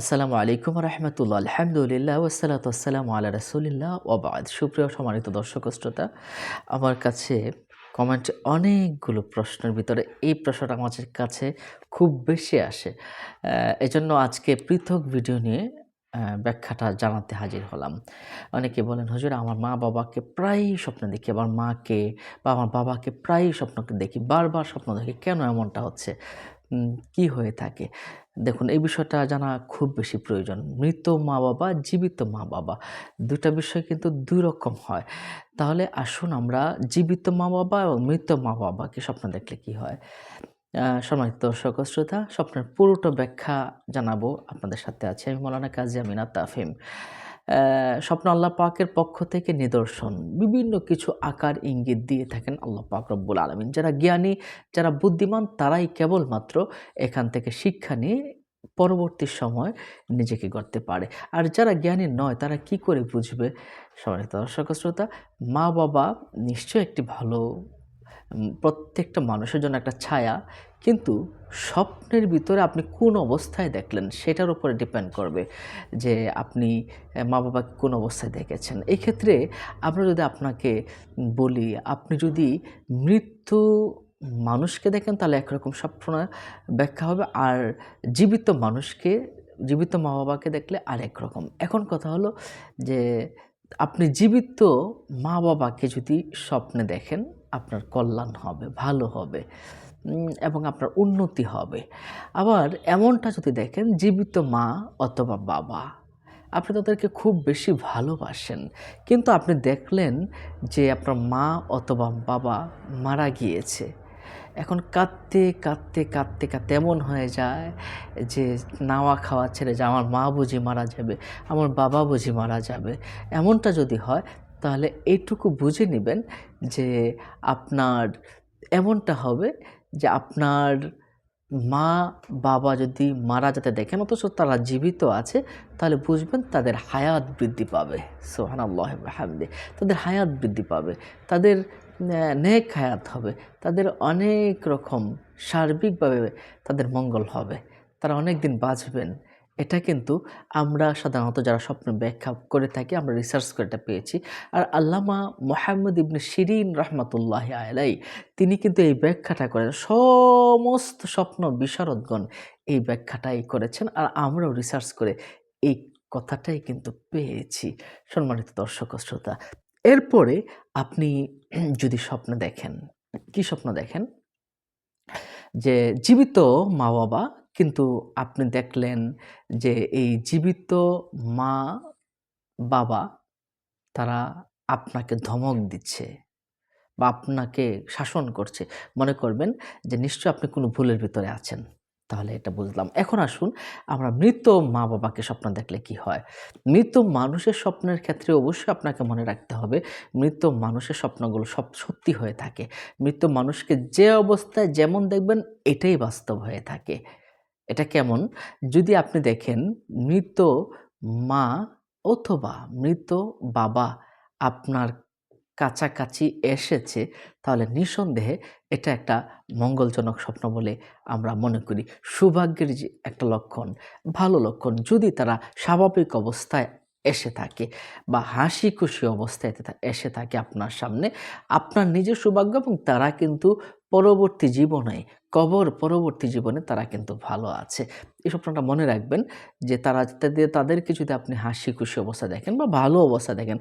আসসালামু আলাইকুম রহমতুল্লাহ, আলহামদুলিল্লাহ ওসালাত আসসালামু আল্লাহ রসুলিল্লাহ ওবাদ সুপ্রিয় সম্মানিত দর্শক শ্রোতা, আমার কাছে কমেন্ট অনেকগুলো প্রশ্নের ভিতরে এই প্রশ্নটা আমার কাছে খুব বেশি আসে। এজন্য আজকে পৃথক ভিডিও নিয়ে ব্যাখ্যাটা জানাতে হাজির হলাম। অনেকে বলেন, হুজুর, আমার মা বাবাকে প্রায়ই স্বপ্ন দেখি আমার মাকে বা আমার বাবাকে প্রায়ই স্বপ্নকে দেখি, বারবার স্বপ্ন দেখি, কেন এমনটা হচ্ছে? কি হয়ে থাকে? দেখুন, এই বিষয়টা জানা খুব বেশি প্রয়োজন। মৃত মা বাবা, জীবিত মা বাবা দুটা বিষয় কিন্তু দুই রকম হয়। তাহলে আসুন আমরা জীবিত মা বাবা এবং মৃত মা বাবাকে স্বপ্ন দেখলে কি হয়? সম্মানিত দর্শক শ্রোতা, স্বপ্নের পুরোটা ব্যাখ্যা জানাব আপনাদের সাথে আছে আমি মৌলানা কাজী আমিনা তাফিম স্বপ্ন আল্লাহ পাকের পক্ষ থেকে নিদর্শন। বিভিন্ন কিছু আকার ইঙ্গিত দিয়ে থাকেন আল্লাহ পাক রব্বুল আলমিন। যারা জ্ঞানী, যারা বুদ্ধিমান, তারাই কেবলমাত্র এখান থেকে শিক্ষা নিয়ে পরবর্তী সময় নিজেকে গড়তে পারে। আর যারা জ্ঞানী নয়, তারা কি করে বুঝবে? সম্মানিত দর্শক, শ্রোতা মা বাবা নিশ্চয়ই একটি ভালো প্রত্যেকটা মানুষের জন্য একটা ছায়া, কিন্তু স্বপ্নের ভিতরে আপনি কোন অবস্থায় দেখলেন সেটার উপরে ডিপেন্ড করবে যে আপনি মা বাবাকে কোন অবস্থায় দেখেছেন। এই ক্ষেত্রে আমরা যদি আপনাকে বলি, আপনি যদি মৃত্যু মানুষকে দেখেন, তাহলে একরকম স্বপ্ন ব্যাখ্যা হবে, আর জীবিত মানুষকে, জীবিত মা বাবাকে দেখলে আর একরকম। এখন কথা হলো যে, আপনি জীবিত মা বাবাকে যদি স্বপ্নে দেখেন আপনার কল্যাণ হবে, ভালো হবে এবং আপনার উন্নতি হবে। আবার এমনটা যদি দেখেন, জীবিত মা অথবা বাবা, আপনি তাদেরকে খুব বেশি ভালোবাসেন। কিন্তু আপনি দেখলেন যে আপনার মা অথবা বাবা মারা গিয়েছে। এখন কাঁদতে কাঁদতে কাঁদতে কাঁদতে এমন হয়ে যায় যে নাওয়া খাওয়া ছেড়ে যে আমার মা বুঝি মারা যাবে, আমার বাবা বুঝি মারা যাবে। এমনটা যদি হয়, তাহলে এইটুকু বুঝে নেবেন যে আপনার, এমনটা হবে যে আপনার মা বাবা যদি মারা যেতে দেখেন, অথচ তারা জীবিত আছে, তাহলে বুঝবেন তাদের হায়াত বৃদ্ধি পাবে। সোহান আল্লাহ হামদে তাদের হায়াত বৃদ্ধি পাবে, তাদের নেক হায়াত হবে, তাদের অনেক রকম সার্বিকভাবে তাদের মঙ্গল হবে। তারা অনেক দিন বাঁচবেন। এটা কিন্তু আমরা সাধারণত যারা স্বপ্ন ব্যাখ্যা করে থাকি, আমরা রিসার্চ করে এটা পেয়েছি। আর আল্লামা মোহাম্মদ ইবনে শিরিন রহমতুল্লাহ আলাই তিনি কিন্তু এই ব্যাখ্যাটা করেন, সমস্ত স্বপ্ন বিশারদগণ এই ব্যাখ্যাটাই করেছেন আর আমরাও রিসার্চ করে এই কথাটাই কিন্তু পেয়েছি। সম্মানিত দর্শক শ্রোতা, এরপরে আপনি যদি স্বপ্ন দেখেন, কি স্বপ্ন দেখেন? যে জীবিত মা বাবা কিন্তু আপনি দেখলেন যে এই জীবিত মা বাবা, তারা আপনাকে ধমক দিচ্ছে বা আপনাকে শাসন করছে। মনে করবেন যে নিশ্চয় আপনি কোনো ভুলের ভিতরে আছেন। তাহলে এটা বুঝলাম। এখন আসুন, আমরা মৃত মা বাবাকে স্বপ্ন দেখলে কি হয়? মৃত মানুষের স্বপ্নের ক্ষেত্রে অবশ্যই আপনাকে মনে রাখতে হবে, মৃত মানুষের স্বপ্নগুলো সব সত্যি হয়ে থাকে। মৃত মানুষকে যে অবস্থায় যেমন দেখবেন, এটাই বাস্তব হয়ে থাকে। এটা কেমন? যদি আপনি দেখেন মৃত মা অথবা মৃত বাবা আপনার কাছাকাছি এসেছে, তাহলে নিঃসন্দেহে এটা একটা মঙ্গলজনক স্বপ্ন বলে আমরা মনে করি। সৌভাগ্যের যে একটা লক্ষণ, ভালো লক্ষণ, যদি তারা স্বাভাবিক অবস্থায় এসে থাকে বা হাসি খুশি অবস্থায় এসে থাকে আপনার সামনে, আপনার নিজের সৌভাগ্য এবং তারা কিন্তু পরবর্তী জীবনে কবর পরবর্তী জীবনে তারা কিন্তু ভালো আছে। এই স্বপ্নটা মনে রাখবেন যে তারা তাদের তাদেরকে যদি আপনি হাসি খুশি অবস্থা দেখেন বা ভালো অবস্থা দেখেন,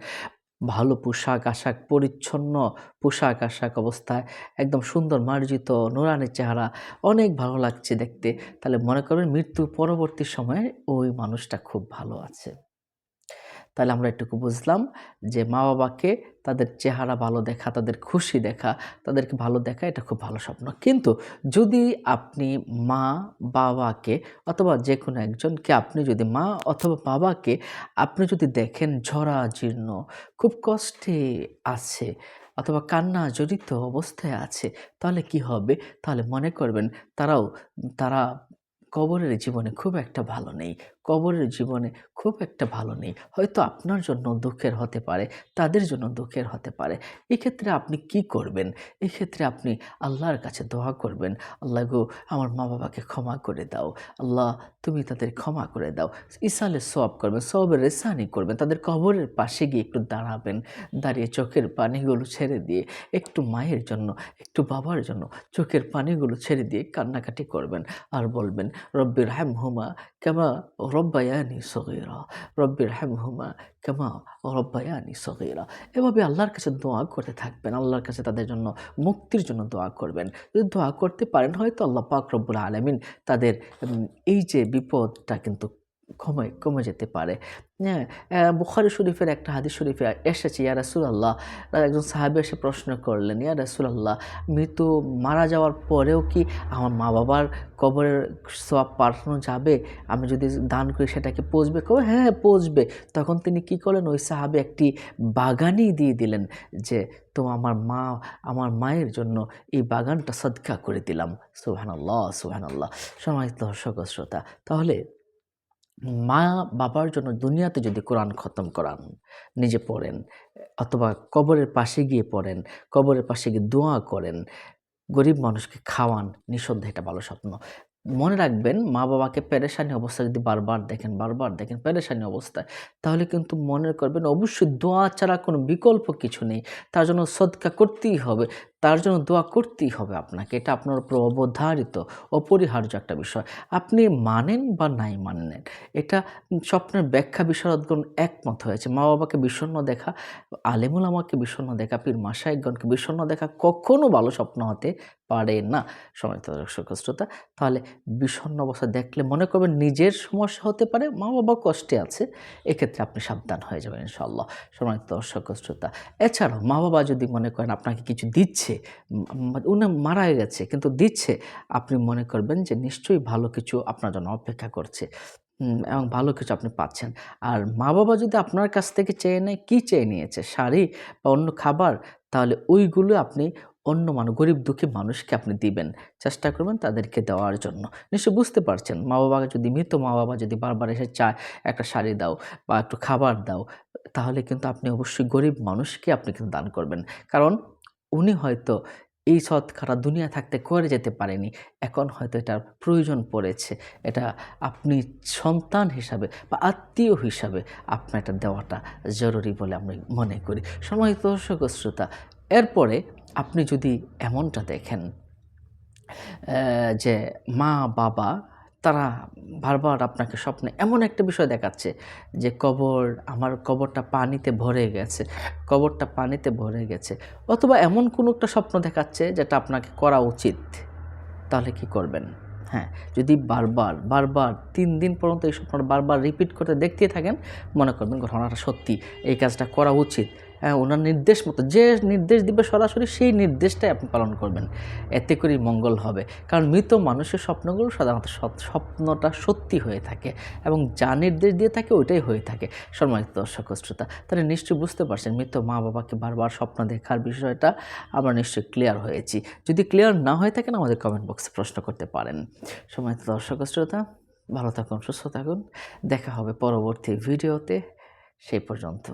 ভালো পোশাক আশাক, পরিচ্ছন্ন পোশাক আশাক অবস্থায়, একদম সুন্দর মার্জিত নোরানের চেহারা, অনেক ভালো লাগছে দেখতে, তাহলে মনে করবেন মৃত্যু পরবর্তী সময়ে ওই মানুষটা খুব ভালো আছে। তাহলে আমরা এটুকু বুঝলাম যে মা বাবাকে তাদের চেহারা ভালো দেখা, তাদের খুশি দেখা, তাদেরকে ভালো দেখা, এটা খুব ভালো স্বপ্ন। কিন্তু যদি আপনি মা বাবাকে অথবা যে কোনো একজনকে, আপনি যদি মা অথবা বাবাকে আপনি যদি দেখেন ঝরা জীর্ণ, খুব কষ্টে আছে অথবা কান্না জড়িত অবস্থায় আছে, তাহলে কি হবে? তাহলে মনে করবেন তারাও, তারা কবরের জীবনে খুব একটা ভালো নেই। কবরের জীবনে খুব একটা ভালো নেই। হয়তো আপনার জন্য দুঃখের হতে পারে, তাদের জন্য দুঃখের হতে পারে। এক্ষেত্রে আপনি কি করবেন? এক্ষেত্রে আপনি আল্লাহর কাছে দোয়া করবেন। আল্লাহ গো, আমার মা বাবাকে ক্ষমা করে দাও। আল্লাহ, তুমি তাদের ক্ষমা করে দাও। ইসালে সব করবেন সবের রেসানি করবেন, তাদের কবরের পাশে গিয়ে একটু দাঁড়াবেন, দাঁড়িয়ে চোখের পানিগুলো ছেড়ে দিয়ে একটু মায়ের জন্য, একটু বাবার জন্য চোখের পানিগুলো ছেড়ে দিয়ে কান্নাকাটি করবেন। আর বলবেন রব্বির হ্যাম হুমা কেমা রব্বায়ানি সগিরা রব্বির হ্যামহুমা কেমা রব্বায়ানি সগিরা এভাবে আল্লাহর কাছে দোয়া করতে থাকবেন, আল্লাহর কাছে তাদের জন্য মুক্তির জন্য দোয়া করবেন। যদি দোয়া করতে পারেন, হয়তো আল্লাহ পাক রব্বুল আলমিন তাদের এই যে বিপদটা কিন্তু কমে কমে যেতে পারে। হ্যাঁ বুখারি শরীফের একটা হাদিস শরীফে এসেছে, ইয়া রাসূলুল্লাহ। একজন সাহাবী এসে প্রশ্ন করলেন, ইয়া রাসূলুল্লাহ মৃত্যু মারা যাওয়ার পরেও কি আমার মা বাবার কবরের সব পাঠানো যাবে? আমি যদি দান করি সেটাকে পচবে? কবে হ্যাঁ পচবে। তখন তিনি কি করলেন? ওই সাহাবে একটি বাগানই দিয়ে দিলেন যে, তো আমার মা, আমার মায়ের জন্য এই বাগানটা সদকা করে দিলাম। সুবহানাল্লাহ সুবহানাল্লাহ। সম্মানিত দর্শক শ্রোতা, তাহলে মা বাবার জন্য দুনিয়াতে যদি কোরআন খতম করান, নিজে পড়েন, অথবা কবরের পাশে গিয়ে পড়েন, কবরের পাশে গিয়ে দোয়া করেন, গরিব মানুষকে খাওয়ান, নিঃসন্দেহে এটা ভালো স্বপ্ন। মনে রাখবেন, মা বাবাকে পেরেশানি অবস্থায় যদি বারবার দেখেন বারবার দেখেন পেরেশানি অবস্থায়, তাহলে কিন্তু মনে করবেন অবশ্যই দোয়া ছাড়া কোনো বিকল্প কিছু নেই। তার জন্য সদকা করতেই হবে। তার জন্য দোয়া করতেই হবে আপনাকে। এটা আপনার উপর অবধারিত, অপরিহার্য একটা বিষয়। আপনি মানেন বা নাই মানেন, এটা স্বপ্নের ব্যাখ্যা বিশারদগণ একমত হয়েছে। মা বাবাকে বিষণ্ণ দেখা, আলেমুল আমাকে বিষণ্ণ দেখা, পীর মাসায়কগণকে বিষণ্ণ দেখা কখনো ভালো স্বপ্ন হতে পারে না। সমিত দর্শক, শ্রোতা, তাহলে বিষণ্ণ অবস্থা দেখলে মনে করবেন নিজের সমস্যা হতে পারে মা বাবা কষ্টে আছে, এক্ষেত্রে আপনি সাবধান হয়ে যাবেন ইনশাল্লাহ সমিত দর্শক, শ্রোতা, এছাড়াও মা বাবা যদি মনে করেন আপনাকে কিছু দিচ্ছে উম, উনি মারা গেছে কিন্তু দিচ্ছে। আপনি মনে করবেন যে নিশ্চয়ই ভালো কিছু আপনার জন্য অপেক্ষা করছে এবং ভালো কিছু আপনি পাচ্ছেন। আর মা বাবা যদি আপনার কাছ থেকে চেয়ে নেয় কী চেয়ে নিয়েছে? শাড়ি বা অন্য খাবার? তাহলে ওইগুলো আপনি অন্য মানুষ গরিব দুঃখী মানুষকে আপনি দিবেন চেষ্টা করবেন তাদেরকে দেওয়ার জন্য। নিশ্চয়ই বুঝতে পারছেন মা বাবাকে যদি মৃত মা বাবা যদি বারবার এসে চায় একটা শাড়ি দাও বা একটু খাবার দাও তাহলে কিন্তু আপনি অবশ্যই গরিব মানুষকে আপনি কিন্তু দান করবেন। কারণ উনি হয়তো এই সৎকারা দুনিয়া থাকতে করে যেতে পারেনি। এখন হয়তো এটার প্রয়োজন পড়েছে। এটা আপনি সন্তান হিসাবে বা আত্মীয় হিসাবে আপনার এটা দেওয়াটা জরুরি বলে আমি মনে করি। সময় দর্শক শ্রোতা, এরপরে আপনি যদি এমনটা দেখেন যে মা বাবা তারা বারবার আপনাকে স্বপ্নে, এমন একটা বিষয় দেখাচ্ছে যে কবর, আমার কবরটা পানিতে ভরে গেছে, কবরটা পানিতে ভরে গেছে। অথবা এমন কোনো একটা স্বপ্ন দেখাচ্ছে যেটা আপনাকে করা উচিত, তাহলে কি করবেন? হ্যাঁ যদি বারবার বারবার, তিন দিন পর্যন্ত এই স্বপ্নটা বারবার রিপিট করতে দেখতে থাকেন, মনে করবেন ঘটনাটা সত্যি, এই কাজটা করা উচিত। ওনার নির্দেশ মতো, যে নির্দেশ দিবে সরাসরি সেই নির্দেশটাই আপনি পালন করবেন। এতে করেই মঙ্গল হবে। কারণ মৃত মানুষের স্বপ্নগুলো সাধারণত স্বপ্নটা সত্যি হয়ে থাকে এবং যা নির্দেশ দিয়ে থাকে ওইটাই হয়ে থাকে। সম্মানিত দর্শক শ্রোতা, তাহলে নিশ্চয়ই বুঝতে পারছেন মৃত মা বাবাকে বারবার স্বপ্ন দেখার বিষয়টা। আমরা নিশ্চয়ই ক্লিয়ার হয়েছি। যদি ক্লিয়ার না হয়ে থাকেন আমাদের কমেন্ট বক্সে প্রশ্ন করতে পারেন। সম্মানিত দর্শক শ্রোতা, ভালো থাকুন, সুস্থ থাকুন। দেখা হবে পরবর্তী ভিডিওতে। সেই পর্যন্ত।